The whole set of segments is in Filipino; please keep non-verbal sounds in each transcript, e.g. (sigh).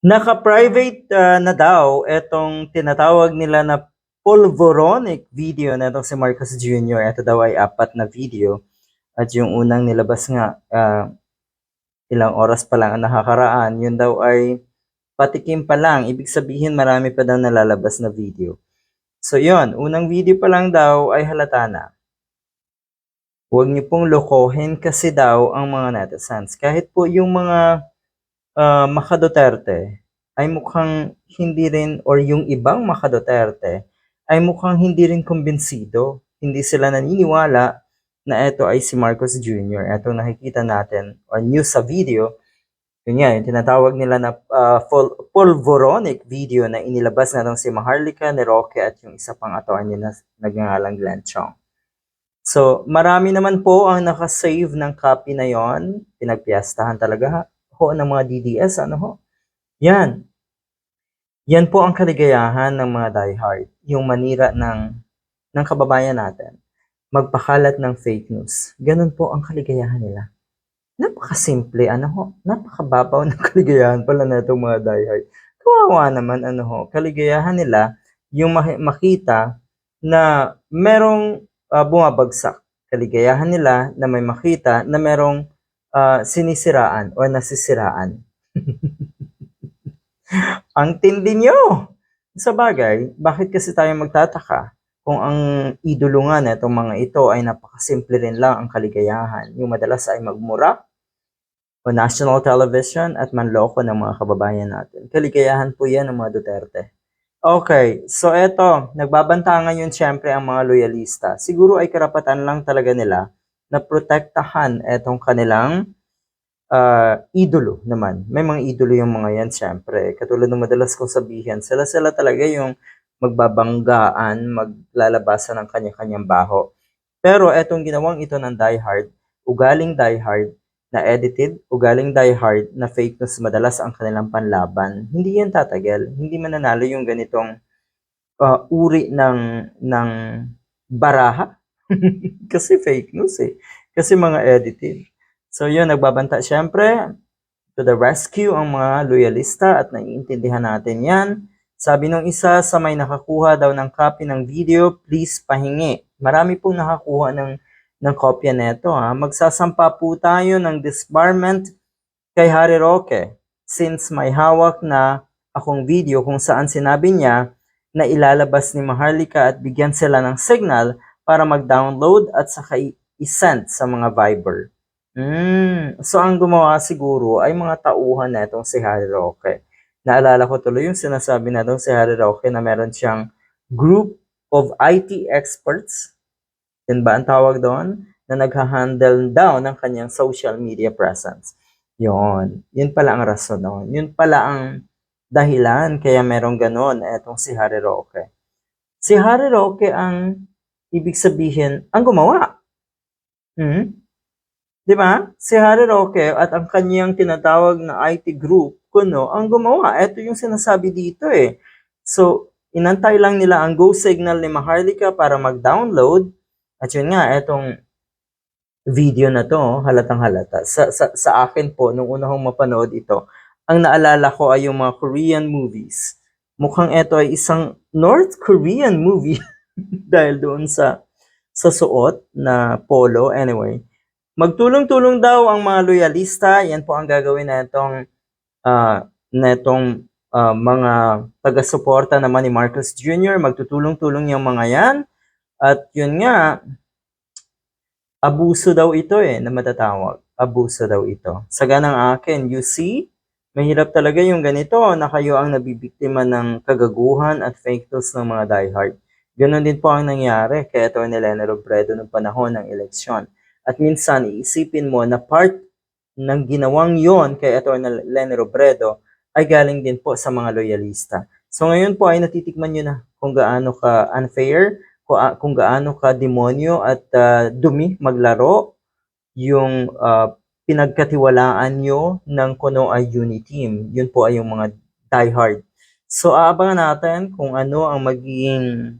Naka-private ah, na daw itong tinatawag nila na pulvoronic video na itong si Marcos Jr. Ito daw ay apat na video. At yung unang nilabas nga, ah, ilang oras pa lang ang nakakaraan, yun daw ay patikim pa lang. Ibig sabihin marami pa daw nalalabas na video. So yun, unang video pa lang daw ay halata na. Huwag niyo pong lokohin kasi daw ang mga netizens. Kahit po yung mga ah, Maka Duterte ay mukhang hindi rin or yung ibang Maka Duterte ay mukhang hindi rin kumbinsido. Hindi sila naniniwala na ito ay si Marcos Jr. Ito nakikita natin or news sa video. Yun nga, yung tinatawag nila na pul- pulvoronic video na inilabas na si Maharlika, ni Roque at yung isa pang attorney na nagngangalang Glenn Chong. So, marami naman po ang nakasave ng copy na yon. Pinagpiyastahan talaga ha ho ng mga DDS, ano ho? Yan. Yan po ang kaligayahan ng mga diehard. Yung manira ng, ng kababayan natin. Magpakalat ng fake news. Ganun po ang kaligayahan nila. Napakasimple, ano ho? Napakababaw ng (laughs) kaligayahan pala na itong mga diehard. Kawawa naman, ano ho? Kaligayahan nila yung maki- makita na merong ah, bumabagsak. Kaligayahan nila na may makita na merong ah, sinisiraan o nasisiraan. (laughs) Ang tindi nyo! Sa bagay, bakit kasi tayo magtataka kung ang idolo nga na itong mga ito ay napakasimple rin lang ang kaligayahan. Yung madalas ay magmura o national television at manloko ng mga kababayan natin. Kaligayahan po yan ng mga Duterte. Okay, so eto, nagbabanta ngayon syempre ang mga loyalista. Siguro ay karapatan lang talaga nila na protektahan etong kanilang ah, idolo naman. May mga idolo yung mga yan syempre. Katulad ng madalas kong sabihin, sila-sila talaga yung magbabanggaan, maglalabasan ng kanya-kanyang baho. Pero etong ginawang ito ng Die Hard, ugaling Die Hard na edited, ugaling Die Hard na fake news madalas ang kanilang panlaban. Hindi yan tatagal. Hindi mananalo yung ganitong ah, uri ng ng baraha. (laughs) Kasi fake news eh. Kasi mga edited. So yun, nagbabanta syempre to the rescue ang mga loyalista at naiintindihan natin yan. Sabi nung isa sa may nakakuha daw ng copy ng video, please pahingi. Marami pong nakakuha ng, ng kopya neto. Ha? Magsasampa po tayo ng disbarment kay Harry Roque since may hawak na akong video kung saan sinabi niya na ilalabas ni Maharlika at bigyan sila ng signal para mag-download at saka i-send sa mga Viber. Mm, so ang gumawa siguro ay mga tauhan na itong si Harry Roque. Naalala ko tuloy yung sinasabi na itong si Harry Roque na meron siyang group of IT experts. Yan ba ang tawag doon? Na nagha-handle daw ng kanyang social media presence. Yon, yun pala ang rason noon. Yun pala ang dahilan kaya merong ganon etong si Harry Roque. Si Harry Roque ang ibig sabihin ang gumawa. Hmm? Di ba? Si Harry Roque at ang kanyang tinatawag na IT group, kuno, ang gumawa. Ito yung sinasabi dito eh. So, inantay lang nila ang go signal ni Maharlika para mag-download. At yun nga, etong video na to, halatang halata. Sa, sa, sa akin po, nung una kong mapanood ito, ang naalala ko ay yung mga Korean movies. Mukhang ito ay isang North Korean movie (laughs) (laughs) dahil doon sa sa suot na polo. Anyway, magtulong-tulong daw ang mga loyalista. Yan po ang gagawin na itong ah, na itong ah, mga taga-suporta naman ni Marcos Jr. Magtutulong-tulong yung mga yan. At yun nga, abuso daw ito eh, na matatawag. Abuso daw ito. Sa ganang akin, you see, mahirap talaga yung ganito na kayo ang nabibiktima ng kagaguhan at fake news ng mga diehard. Ganon din po ang nangyari kay Atty. Lena Robredo noong panahon ng eleksyon. At minsan, iisipin mo na part ng ginawang yon kay Atty. Lena Robredo ay galing din po sa mga loyalista. So ngayon po ay natitikman nyo na kung gaano ka unfair, kung, gaano ka demonyo at ah, dumi maglaro yung ah, pinagkatiwalaan nyo ng kuno ay Uniteam. Yun po ay yung mga diehard. So aabangan natin kung ano ang magiging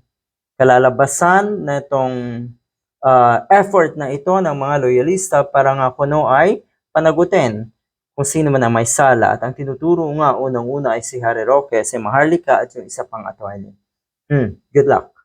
kalalabasan na itong ah, effort na ito ng mga loyalista para nga kuno ay panagutin kung sino man ang may sala at ang tinuturo nga unang-una ay si Harry Roque, si Maharlika at yung isa pang attorney. Hmm, good luck.